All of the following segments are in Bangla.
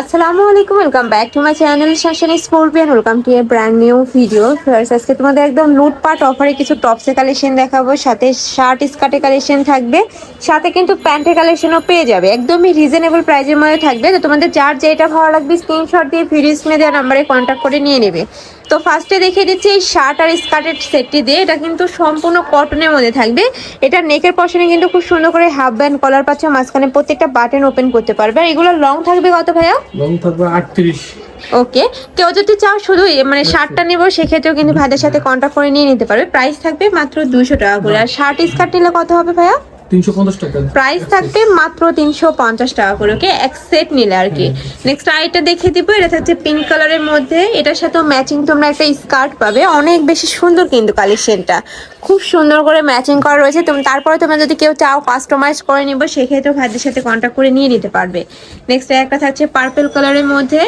আসসালামু আলাইকুম welcome back to my channel Shasan scorpion welcome to a brand new video first আজকে তোমাদের একদম লুটপাট অফারে কিছু টপসে কালেকশন দেখাবো, সাথে শার্ট স্কার্টের কালেকশন থাকবে, সাথে কিন্তু প্যান্টের কালেকশনও পেয়ে যাবে। একদমই রিজনেবল প্রাইজের মধ্যে থাকবে। তো তোমাদের যার যেটা ভালো লাগবে স্ক্রিনশট দিয়ে ভিডিও স্ক্রিনে দেওয়া নাম্বারে কন্ট্যাক্ট করে নিয়ে নেবে। তো ফার্স্টে দেখিয়ে দিচ্ছি এই শার্ট আর স্কার্টের সেটটি দিয়ে। এটা কিন্তু সম্পূর্ণ কটনের মধ্যে থাকবে। এটা নেকের পশনে কিন্তু খুব সুন্দর করে হাফ ব্যান্ড কলার পাচ্ছে। মাঝখানে প্রত্যেকটা বাটন ওপেন করতে পারবে। আর এগুলো লং থাকবে কত ভাইয়া? লং থাকবে আটত্রিশ। ওকে। কেউ যদি চাও শুধু মানে শার্টটা নেব সেক্ষেত্রেও কিন্তু ভাইদের সাথে কন্ট্যাক্ট করে নিয়ে নিতে পারবে। প্রাইস থাকবে মাত্র দুশো টাকা করে। আর শার্ট স্কার্ট নিলে কত হবে ভাইয়া? তিনশো পঞ্চাশ টাকা। প্রাইস থাকবে মাত্র তিনশো পঞ্চাশ টাকা করে ওকে? এক সেট নিলে আর কি। নেক্সট আইটা দিব এটা থাকছে পিঙ্ক কালারের মধ্যে। এটার সাথে ম্যাচিং তোমরা একটা স্কার্ট পাবে। অনেক বেশি সুন্দর কিন্তু কালেকশনটা খুব সুন্দর করে ম্যাচিং করা রয়েছে। তুমি তারপরে তোমরা যদি কেউ চাও কাস্টমাইজ করে নিব সেক্ষেত্রে ভাইদের সাথে কন্ট্যাক্ট করে নিয়ে নিতে পারবে। নেক্সট একটা থাকছে পার্পল কালারের মধ্যে।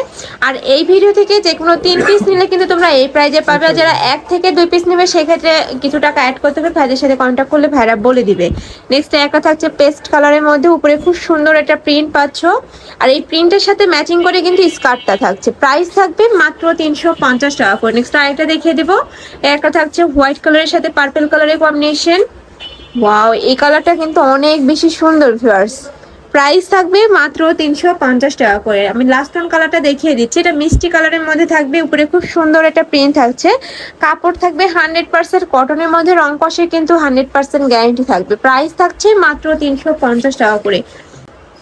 আর এই ভিডিও থেকে যে কোনো তিন পিস নিলে কিন্তু তোমরা এই প্রাইজে পাবে। আর যারা এক থেকে দুই পিস নেবে সেক্ষেত্রে কিছু টাকা অ্যাড করতে হবে। ভাইদের সাথে কন্ট্যাক্ট করলে ভাইরা বলে দিবে। নেক্সট একটা থাকছে পেস্ট কালারের মধ্যে। উপরে খুব সুন্দর একটা প্রিন্ট পাচ্ছ। আর এই প্রিন্টের সাথে ম্যাচিং করে কিন্তু স্কার্টটা থাকছে। প্রাইস থাকবে মাত্র তিনশো পঞ্চাশ টাকা। করে নেক্সট আরেকটা দেখিয়ে দেবো। একা থাকছে হোয়াইট কালারের সাথে পার্পেল কালারের কম্বিনেশন। ওয়াও, এই কালারটা কিন্তু অনেক বেশি সুন্দর ভিউয়ার্স প্রাইস থাকবে মাত্র তিনশো পঞ্চাশ টাকা করে। আমি লাস্ট অন কালারটা দেখিয়ে দিচ্ছি। এটা মিষ্টি কালারের মধ্যে থাকবে। উপরে খুব সুন্দর একটা প্রিন্ট থাকছে। কাপড় থাকবে হান্ড্রেড পার্সেন্ট কটনের মধ্যে রং কষে কিন্তু হান্ড্রেড পার্সেন্ট গ্যারান্টি থাকবে। প্রাইস থাকছে মাত্র তিনশো পঞ্চাশ টাকা করে।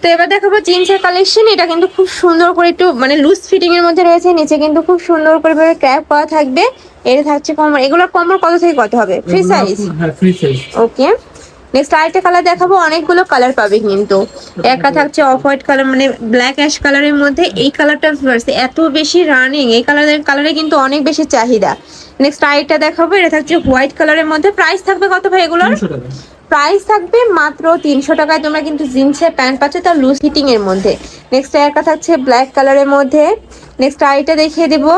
তো এবার দেখাবো জিন্সের কালেকশন এটা কিন্তু খুব সুন্দর করে একটু মানে লুজ ফিটিং এর মধ্যে রয়েছে। নিচে কিন্তু খুব সুন্দর করে ভাবে ক্র্যাপ করা থাকবে। এটা থাকছে কমর এগুলোর কমর কত থেকে কত হবে? Free size free size okay next আরেকটা কালার দেখাবো অনেকগুলো কালার পাবে কিন্তু। একটা থাকছে অফ হোয়াইট কালার মানে ব্ল্যাক অ্যাশ কালারের মধ্যে এই কালারটা এত বেশি রানিং এই কালারের কালারে কিন্তু অনেক বেশি চাহিদা। নেক্সট আরেকটা দেখাবো এটা থাকছে হোয়াইট কালারের মধ্যে। প্রাইস থাকবে কত ভাই এগুলোর? প্রাইস থাকবে মাত্র তিনশো টাকায় তোমরা কিন্তু জিন্সের প্যান্ট পাচ্ছ তার লুজ ফিটিং এর মধ্যে। নেক্সট একটা থাকছে ব্ল্যাক কালারের মধ্যে। নেক্সট আইটা দেখিয়ে দেবো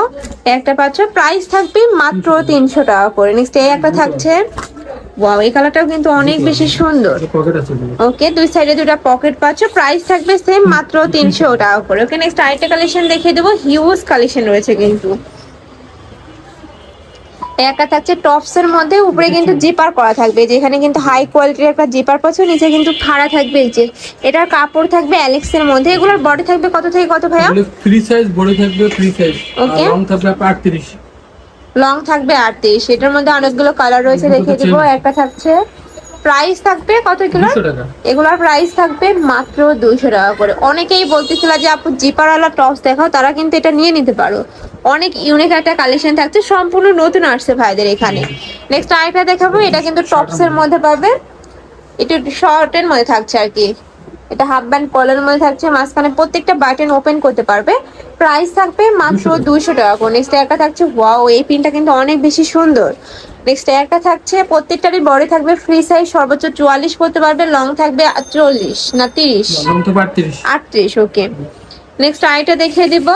একটা পাচ্ছ প্রাইস থাকবে মাত্র তিনশো টাকা করে। নেক্সট এই একটা থাকছে ওয়াও এই কালারটাও কিন্তু অনেক বেশি সুন্দর। ওকে দুই সাইডে দুটো পকেট পাচ্ছ। প্রাইস থাকবে সেম মাত্র তিনশো টাকা করে। ওকে নেক্সট আরেকটা কালেকশন দেখিয়ে দেবো। হিউজ কালেকশন রয়েছে কিন্তু। একটা থাকছে টপস এর মধ্যে। উপরে কিন্তু জিপার করা থাকবে। যেখানে কিন্তু হাই কোয়ালিটির একটা জিপার পাচ্ছ নিচে কিন্তু খাড়া থাকবে এই যে। এটার কাপড় থাকবে অ্যালেক্স এর মধ্যে। এগুলোর বডি থাকবে কত থেকে কত ভাইয়া? ফ্রি সাইজ বড় থাকবে ফ্রি সাইজ Okay. লং থাকবে আপনার আটত্রিশ। লং থাকবে আটত্রিশ এটার মধ্যে অনেকগুলো কালার রয়েছে দেখিয়ে দিব। একটা থাকছে প্রাইস থাকবে কত কিলো? এগুলোর প্রাইস থাকবে মাত্র দুইশো টাকা করে। অনেকেই বলতেছিল যে আপু জিপারওয়ালা টপস দেখাও তারা কিন্তু এটা নিয়ে নিতে পারো। অনেক ইউনিক একটা কালেকশন থাকছে সম্পূর্ণ নতুন আসছে ভাইদের এখানে। নেক্সট আরেকটা দেখাবো এটা কিন্তু টপস এর মধ্যে পাবে। একটু শর্টের মধ্যে থাকছে আর কি। এটা হাফ ব্যান্ড কলারের মধ্যে থাকছে মাঝখানে প্রত্যেকটা বাটন ওপেন করতে পারবে। প্রাইস থাকবে মাত্র 200 দুইশো টাকা। করে নেক্সট একটা থাকছে ওয়াও এই পিনটা কিন্তু অনেক বেশি সুন্দর। নেক্সট একটা থাকছে প্রত্যেকটারই বড় থাকবে ফ্রি সাইজ সর্বোচ্চ চুয়াল্লিশ করতে পারবে লং থাকবে চল্লিশ না তিরিশ। আটত্রিশ আটত্রিশ ওকে নেক্সট আইটা দেখিয়ে দিব।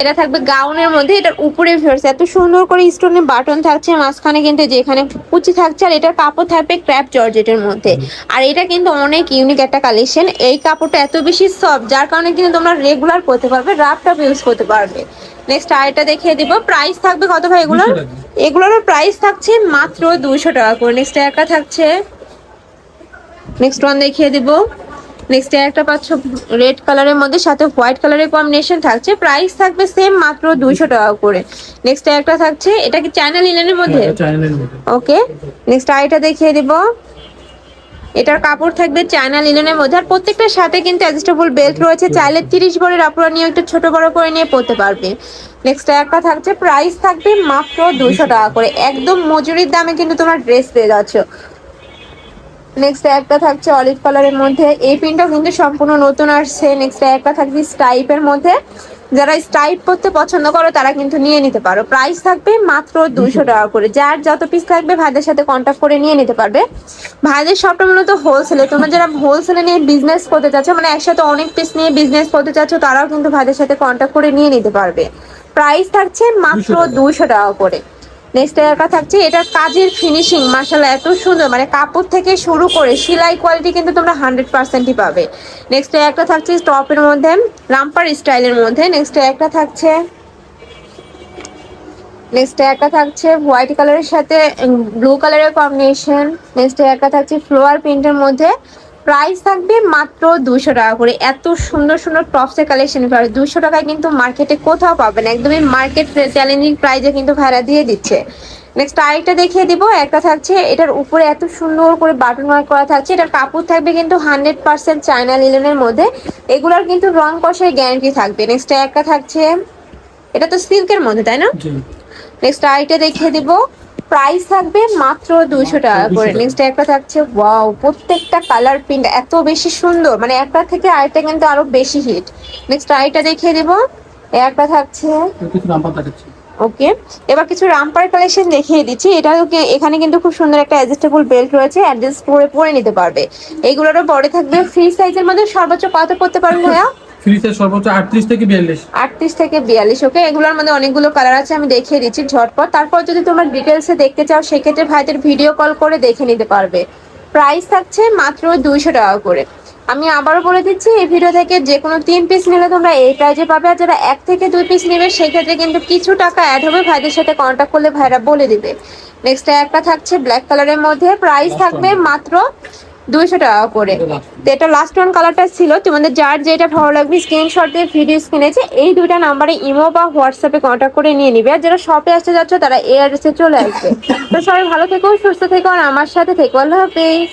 এটা থাকবে গাউনের মধ্যে এটার উপরে ফেরছে। এত সুন্দর করে স্টোনের বাটন থাকছে মাঝখানে কিন্তু যেখানে কুচি থাকছে আর এটার কাপড় থাকবে ক্র্যাপ জর্জেটের মধ্যে। আর এটা কিন্তু অনেক ইউনিক একটা কালেকশন এই কাপড়টা এত বেশি সফট যার কারণে কিন্তু তোমরা রেগুলার পরতে পারবে রাফ টাপ ইউজ করতে পারবে। নেক্সট আরেকটা দেখিয়ে দিব। প্রাইস থাকবে কত ভাই এগুলোর? 200 টাকা। এগুলোর প্রাইস থাকছে মাত্র দুইশো টাকা করে। নেক্সট একটা থাকছে। নেক্সট ওয়ান দেখিয়ে দিব। নেক্সট একটা পাচ্ছ রেড কালারের মধ্যে সাথে হোয়াইট কালারের কম্বিনেশন থাকছে। প্রাইস থাকবে সেম মাত্র দুইশো টাকা করে। নেক্সট একটা থাকছে এটা কি চায়না লিনেনের মধ্যে? ওকে নেক্সট আইটা দেখিয়ে দিব। এটার কাপড় থাকবে চায়না লিনেনের মধ্যে। আর প্রত্যেকটার সাথে কিন্তু অ্যাডজাস্টেবল বেল্ট রয়েছে। চাইলে তিরিশ বড়ের আপুরা নিয়ে একটু ছোট বড় করে নিয়ে পরতে পারবে। নেক্সট একটা থাকছে প্রাইস থাকবে মাত্র দুশো টাকা করে। একদম মজুরির দামে কিন্তু তোমার ড্রেস পেয়ে যাচ্ছ। নেক্সট একটা থাকছে অলিভ কালারের মধ্যে। এই প্রিন্টটাও কিন্তু সম্পূর্ণ নতুন আসছে। নেক্সট একটা থাকবে স্টাইপের মধ্যে। যারা স্টাইপ করতে পছন্দ করো তারা কিন্তু নিয়ে নিতে পারো। প্রাইস থাকবে মাত্র দুইশো টাকা করে। যার যত পিস লাগবে ভাইদের সাথে কন্ট্যাক্ট করে নিয়ে নিতে পারবে। ভাইদের সবটা মূলত হোলসেলে তোমরা যারা হোলসেলে নিয়ে বিজনেস করতে চাচ্ছ মানে একসাথে অনেক পিস নিয়ে বিজনেস করতে চাচ্ছ তারাও কিন্তু ভাইদের সাথে কন্ট্যাক্ট করে নিয়ে নিতে পারবে। প্রাইস থাকছে মাত্র 200 টাকা। দুইশো টাকা করে। নেক্সট একটা থাকছে এটার কাজের ফিনিশিং মাসাল্লাহ এত সুন্দর। মানে কাপড় থেকে শুরু করে সেলাই কোয়ালিটি কিন্তু তোমরা হান্ড্রেড পার্সেন্টই পাবে। নেক্সট একটা থাকছে টপের মধ্যে, রামপার স্টাইলের মধ্যে। নেক্সট একটা থাকছে নেক্সট একটা থাকছে হোয়াইট কালারের সাথে ব্লু কালারের কম্বিনেশন নেক্সট একটা থাকছে ফ্লোয়ার প্রিন্টের মধ্যে। প্রাইস থাকবে মাত্র দুশো টাকা করে। এত সুন্দর সুন্দর টপসের কালেকশন পাবে। দুশো টাকায় কিন্তু মার্কেটে কোথাও পাবেন একদমই মার্কেট চ্যালেঞ্জিং প্রাইজে কিন্তু ভাড়া দিয়ে দিচ্ছে। নেক্সট আরেকটা দেখিয়ে দিব। একটা থাকছে এটার উপরে এত সুন্দর করে বাটন ওয়ার্ক করা থাকছে। এটার কাপড় থাকবে কিন্তু হান্ড্রেড পার্সেন্ট চায়না লিলেনের মধ্যে। এগুলোর কিন্তু রং কষের গ্যারান্টি থাকবে। নেক্সট একটা থাকছে এটা তো সিল্কের মধ্যে তাই না? নেক্সট আরেকটা দেখিয়ে দিব। প্রাইস থাকবে মাত্র দুশো টাকা করে। 200 নেক্সট একটা থাকছে ওয়াও প্রত্যেকটা কালার প্রিন্ট এত বেশি সুন্দর। মানে একটা থেকে আরেকটা কিন্তু আরও বেশি হিট নেক্সট আইটা দেখিয়ে দিব। একটা থাকছে ওকে এবার কিছু রামপার কালেকশন দেখিয়ে দিচ্ছি। এটা এখানে কিন্তু খুব সুন্দর একটা অ্যাডজাস্টেবল বেল্ট রয়েছে অ্যাডজাস্ট করে পরে নিতে পারবে। এইগুলোরও বড় থাকবে ফ্রি সাইজের মধ্যে সর্বোচ্চ কত পড়তে পারবে ভাইয়া? ফ্রি সর্বোচ্চ আটত্রিশ থেকে বিয়াল্লিশ। আটত্রিশ থেকে বিয়াল্লিশ ওকে এগুলোর মধ্যে অনেকগুলো কালার আছে আমি দেখিয়ে দিচ্ছি ঝটপট। তারপর যদি তোমরা ডিটেলসে দেখতে চাও সেক্ষেত্রে ভাইদের ভিডিও কল করে দেখে নিতে পারবে। প্রাইস থাকছে মাত্র দুইশো টাকা করে। আমি আবারও বলে দিচ্ছি এই ভিডিও থেকে যে কোনো তিন পিস নিলে তোমরা এই প্রাইজে পাবে আর যারা এক থেকে দুই পিস নেবে সেক্ষেত্রে কিন্তু কিছু টাকা অ্যাড হবে ভাইদের সাথে কন্ট্যাক্ট করলে ভাইরা বলে দিবে। নেক্সট একটা থাকছে ব্ল্যাক কালারের মধ্যে। প্রাইস থাকবে মাত্র দুইশো টাকা করে। তো এটা লাস্ট ওয়ান কালারটা ছিল। তোমাদের যার যেটা ভালো লাগবে স্ক্রিনশট দিয়ে ভিডিও কিনেছে এই দুইটা নাম্বারে ইমো বা হোয়াটসঅ্যাপে কন্ট্যাক্ট করে নিয়ে নিবে। আর যারা শপে আসতে যাচ্ছ তারা এই অ্যাড্রেসে চলে আসবে। তো সবাই ভালো থেকো সুস্থ থেকো আর আমার সাথে থেকো। আল্লাহ হাফেজ।